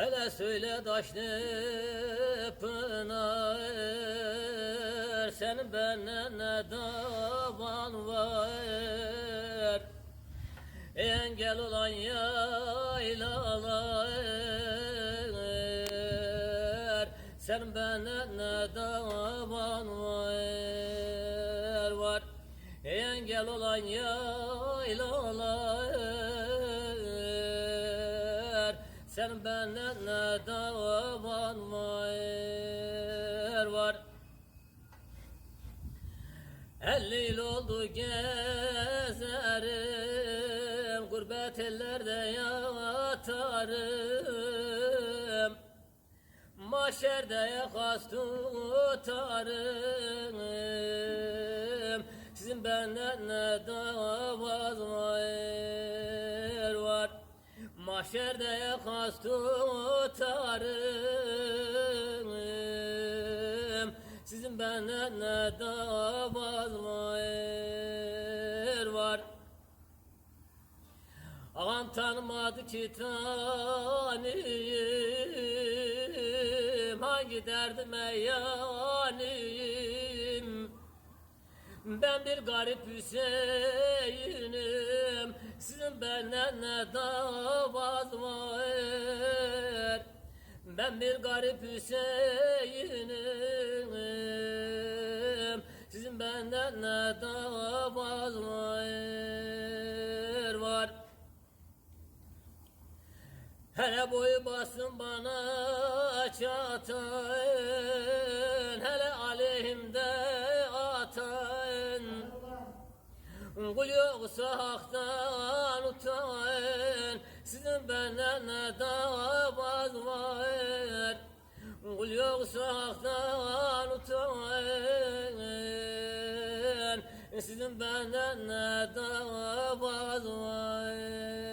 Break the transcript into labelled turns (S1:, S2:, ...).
S1: Hele söyle taşlı pınar Senin benden ne davan var? Engel olan yaylalar Senin benden ne davan var? Var. Engel olan yaylalar Sen benden ne davan var? Var. Elli yıl oldu gezerim Gurbet ellerde yatarım. Maşerde yakas tutarım. Sizin benden ne davaz Maşerde yakas tutarım. Sizin benden ne davaz var? Ağam tanımadı ki tanıyım Hangi derdime yanayım Ben bir garip Hüseyin'im Benden ne davaz var. Ben bir garip Hüseyin'im. Sizin benden ne davaz var var. Hele boyu basın bana çatın Hele aleyhimde atın Kul yoksa haktan utan Sizin benden ne davaz var? Kul yoksa haktan utan Sizin benden ne davaz var